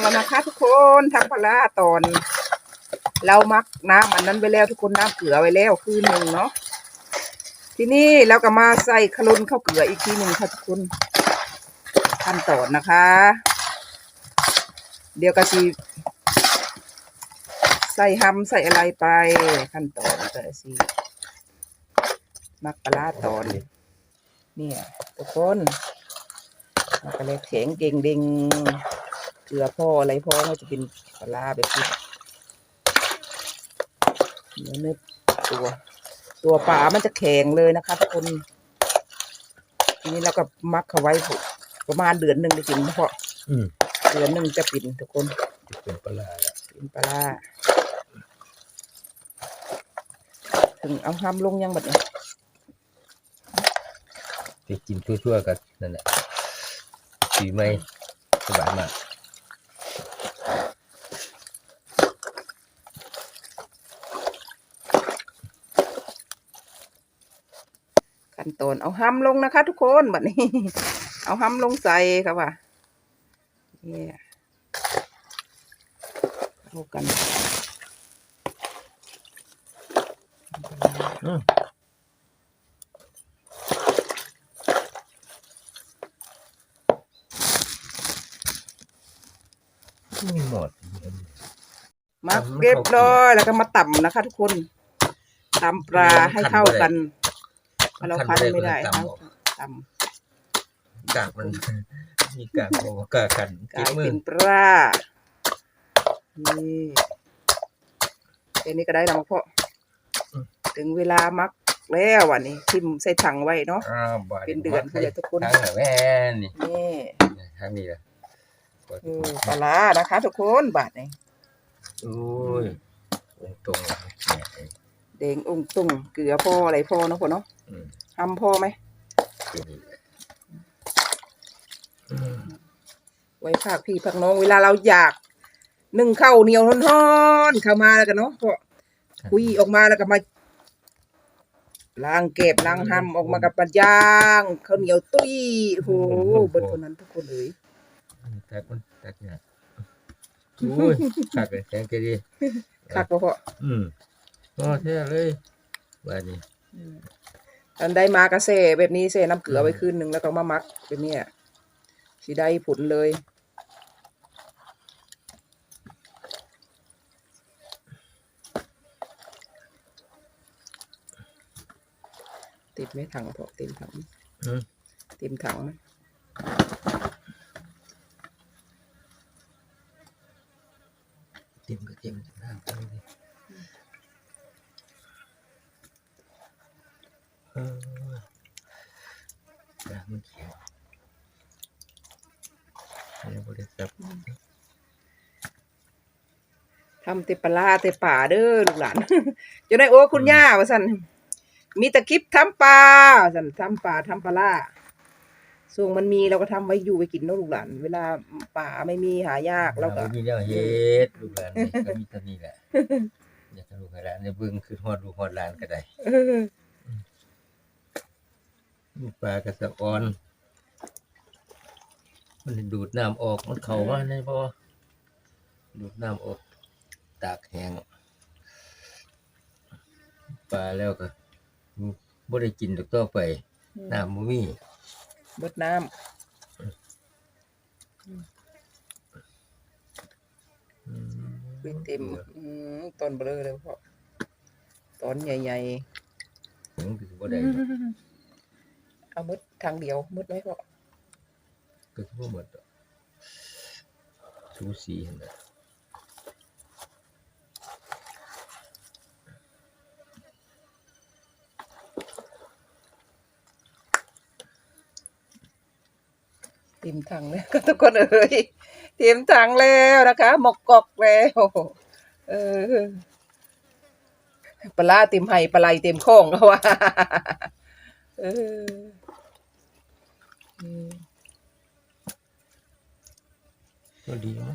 แล้วนะคะทุกคนทำปลาตอน เรามักน้ำอันนั้นไว้แล้วทุกคนน้ำเกลือไว้แล้วคืนหนึ่งเนาะทีนี้เราก็มาใส่ขลุนข้าวเกลืออีกทีหนึ่งค่ะทุกคนขั้นตอนนะคะ เดี๋ยวก็สิใส่หำใส่อะไรไปขั้นตอนก็สิมักปลาตอนเนี่ยทุกคนมันก็เลยแข็งเก่งด้ง เกลือพ่ออะไรพ่อก็จะเป็นปลาแบบนี้เนื้อเนื้อตัว ตัวปลามันจะแข็งเลยนะคะทุกคนทีนี้เราก็มักเขาไว้ประมาณเดือนหนึ่งได้กินเพราะอืมเดือนหนึ่งจะปิ่นทุกคนเป็นปลาร้าแล้วปิ่นปลาถึงเอาห้ามลงยังแบบนี้จะกินทั่วๆกันนั่นแหละสีไม่สบายมาก ขั้นตอนเอาห้ำลงนะคะ ทุกคนแบบนี้ เอาห้ำลงใส่ครับว่าเนี่ยเข้ากันอืมมีหมดมาเรียบร้อยแล้วก็มาต่ำนะคะ ทุกคนตำปลาให้เข้ากัน เราคั้นไม่ได้ตเอาตกากมันมีกากบอกว่ากากกันำกกินลายมือเป็นปลานี่แค่นี้ก็ได้แล้วมั้งพ่ออถึงเวลามักแล้ววันนี้ทิมใส่ถังไว้เนาะอ้าวบาเป็นเดือนเพื่อทุกคนทางไหนแม่นี่นี่ทางนี้แหละเออปลาร้านะคะ ทุกคนบาทนี้โอ้ยตรงๆเนี่ย แดงองตุ่งเกลือพ่ออะไรพ่อเนาะพ่อเนาะอืมทำพ่อไหมเป็นนี่แหละอืมไว้ฝากพี่พักน้องเวลาเราอยากนึ่งข้าวเหนียวร้อนๆเข้ามาแล้วกันเนาะพ่อคุยออกมาแล้วก็มาล้างเก็บล้างห้ำออกมากับปลาย่างข้าวเหนียวตุ้ยโอ้โหเบนคนนั้นทุกคนเลยแตกมันแตกเนี่ยโอ้ยขาดเลยแตงเกดีคักบ่พ่ออืม ก็แท้เลยว่านี่อันได้มากระเซ่แบบนี้เซ่น้ำเกลือไว้คืนหนึ่งแล้วก็มามักแบบเนี้ยสิได้ผลเลยติดไหม่ถังพอเต็มถังอืมเต็มถังไหมเต็มก็เต็มน้ำไป เลยเออน้ำมันเขียวยังบ่ได้จับทำเตปลาร้าเตป่าเด้อลูกหลานจะได้โอ้คุณย่าว่าสันมีแตะคลิปทำปลาว่าสันทำปลาทำปลาล่าส่วงมันมีเราก็ทำไว้อยู่ไว้กินเนาะลูกหลาน เวลาป่าไม่มีหายากเราก็บ่มีแนวเฮ็ดลูกหลานนี่ก็มีเท่านี้แหละอยากให้ลูกให้หลานในเบิ่งคือฮอดลูกฮอดหลานก็ได้ เออมีปลากระสะออน มันดูดน้ำออกมันเข้ามาในบ่ดูดน้ำออก ตากแห้งปลาแล้วก็บ่ได้กินดอกต่อไป น้ำบ่มีเบิดน้ำอืมเบิดเต็มอืมตอนเบลอเลยพ่อตอนใหญ่ถึงถือบ่ได้ดอกๆ เอามืดทางเดียวมืดไหมพ่อก็คือบ่หมดดอกสูสีหั่นน่ะเต็มถังแล้วทุกคนเอ้ยเต็มถังแล้วนะคะ หมกกอกแล้วเออปลาร้าเต็มไห่ปลาไหลเต็มข้องเขาว่าเอออืม ก็ดีมั้ง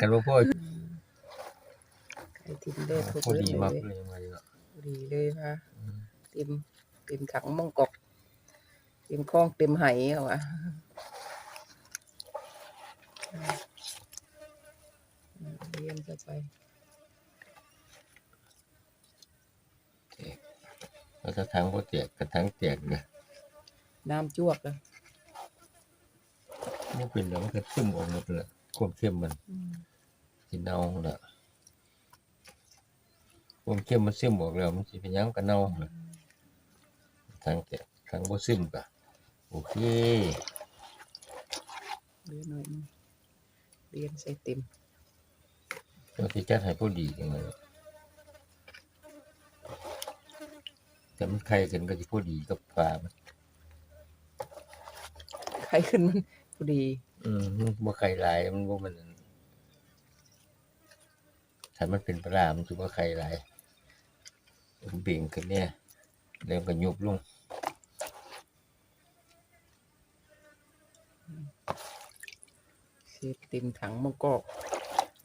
กันบ่พอไข่ทิมเด้อทุกพอเบิดดีเลมากยเลยมาดีกว่าพอดีเลยค่ะเต็มเต็มถังหมองกอกเต็มข้องเต็มไหเขาว่าจะไปแล้วถ้าทางบ่แตกกระทั้งแตกเนี่ย น้ำจวกเลยมันเป็นแล้วมันก็ซึมออกหมดเลยความเข้มมันอืมสิเน่าละความเข้มมันซึมออกแล้วมันสิเป็นหยังก็เน่าละทางแตกทางบ่ซึมก็โอเคเรียนหน่อยนึงเรียนใส่เต็มเราสิจัดให้พอดีจังเลยแต่มันไข่ขึ้นก็สิพอดีกับปลามัน ใครขึ้นมันพอดี อืมมันบ่ไข่หลายมันบ่มันถ้ามันเป็นปลามันสิบ่ไข่หลายมันเบ่งขึ้นเนี่ยแล้วก็ยุบลงเสร็จเต็มถังมังกอก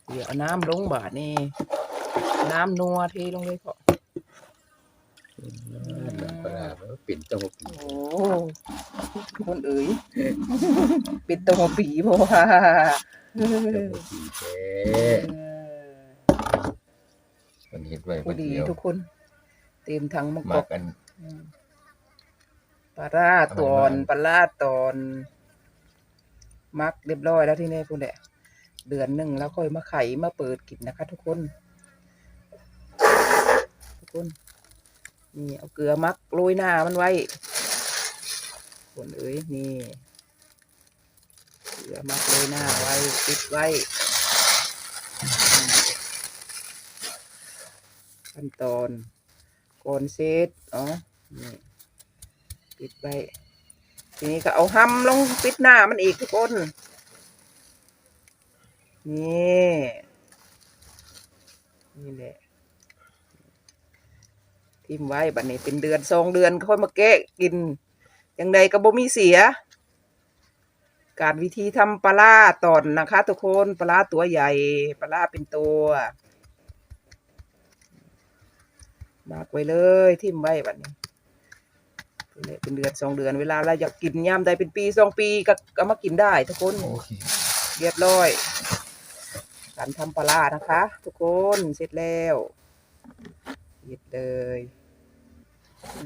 เดี๋ยวเอาน้ำลงบาทนี่ น้ำนัวเทลงเลยพอ น้ำปลาร้ามันก็เป็นตัวปีโอ้คนเอ๋ยเป็นตัวปีเพราะว่าเอตัวอปีแท้เออมันเห็ดไว้พคอนดีเดียวทุกคน เต็มถังมังกมาอกกัน อืมปลาร้าตอน ปลาร้าตอน มักเรียบร้อยแล้วที่นี่พูดแหละเดือนหนึ่งแล้วค่อยมาไขมาเปิดกินนะคะ ทุกคน ทุกคน นี่เอาเกลือมักโรยหน้ามันไว้คนเอ้ยนี่เกลือมักโรยหน้าไว้ปิดไว้ขั้นตอนก่อนเซตอ๋อนี่ปิดไว้ทีนี้ก็เอาห้ำลงปิดหน้ามันอีกทุกคนนี่นี่แหละ ทิมไว้บัดนี้เป็นเดือนสองเดือนค่อยมาแกะกินยังไงก็บ่มีเสีย การวิธีทำปลาร้าตอนนะคะ ทุกคนปลาร้าตัวใหญ่ปลาร้าเป็นตัวมากไว้เลยทิมไว้บัดนี้นี่แหละเป็นเดือนสองเดือนเวลาเราอยากกินย่ำใดเป็นปีสองปีก็ก็มากินได้ทุกคนโอเคเรียบร้อยการทำปลาร้านะคะ ทุกคนเสร็จแล้วหยิบเลย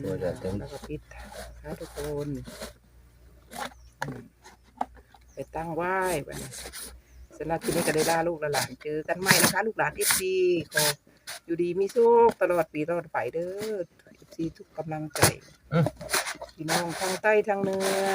ตัวจะเต็ม แล้วก็ปิดนะคะทุกคนไปตั้งไหว้ไปสำหรับที่นี้ก็ได้ลาลูกหลานเจอกันใหม่นะคะ ลูกหลานเอฟซีขออยู่ดีมีสุขตลอดปีตลอดไปเด้อเอฟซีทุกกำลังใจพี่น้องทางใต้ทางเหนือ